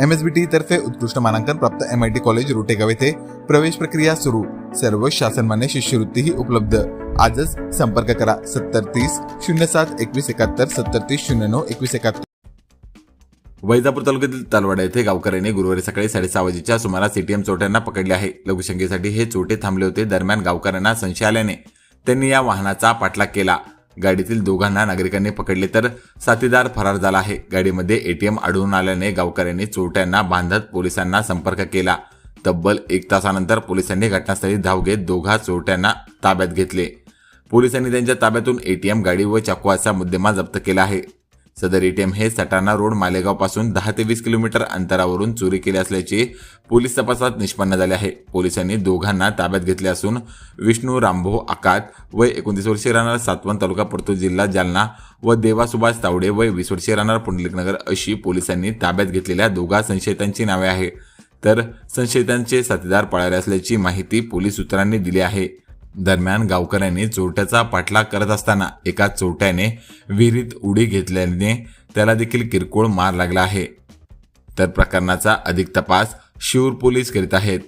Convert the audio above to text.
M S बी T तर्फे उत्कृष्ट मानांकन प्राप्त M I T college Rotegaon येथे प्रवेश प्रक्रिया सुरू. सर्व शासनमान्य शिष्यवृत्तीही उपलब्ध. आजच संपर्क करा. सत्तर तीस शून्य सात एकवीस एकाहत्तर सत्तर तीस शून्य नऊ एकवीस एकाहत्तर. वैजापूर तालुक्यातील तालवाडा येथे गावकऱ्यांनी गुरुवारी सकाळी साडेसहा वाजेच्या सुमारास एटीएम चोरट्यांना पकडले आहे. लघुशंकेसाठी हे चोरटे थांबले होते. दरम्यान गावकऱ्यांना संशय आल्याने त्यांनी या वाहनाचा पाठलाग केला. गाडीतील दोघांना नागरिकांनी पकडले तर साथीदार फरार झाला आहे. गाडीमध्ये एटीएम आढळून आल्याने गावकऱ्यांनी चोरट्यांना बांधत पोलिसांना संपर्क केला. तब्बल एक तासानंतर पोलिसांनी घटनास्थळी धाव घेत दोघा चोरट्यांना ताब्यात घेतले. पोलिसांनी त्यांच्या ताब्यातून एटीएम गाडी व चाकू असा मुद्देमाल जप्त केला आहे. सदर एटीएम हे सटाणा रोड मालेगावपासून दहा ते वीस किलोमीटर अंतरावरून चोरी केली असल्याचे पोलीस तपासात निष्पन्न झाले आहे. पोलिसांनी दोघांना ताब्यात घेतले असून विष्णू रामभो आकात वय एकोणतीस वर्षीय राहणार सातवण तालुका परतूर जिल्हा जालना व देवा सुभाष तावडे वय वीस वर्षीय राहणार पुंडलिकनगर अशी पोलिसांनी ताब्यात घेतलेल्या दोघा संशयितांची नावे आहे तर संशयितांचे साथीदार पळाले असल्याची माहिती पोलीस सूत्रांनी दिली आहे. दरम्यान गावकऱ्यांनी चोरट्याचा पाठलाग करत असताना एका चोरट्याने विहिरीत उडी घेतल्याने त्याला देखील किरकोळ मार लागला आहे. तर प्रकरणाचा अधिक तपास शिवूर पोलीस करीत आहेत.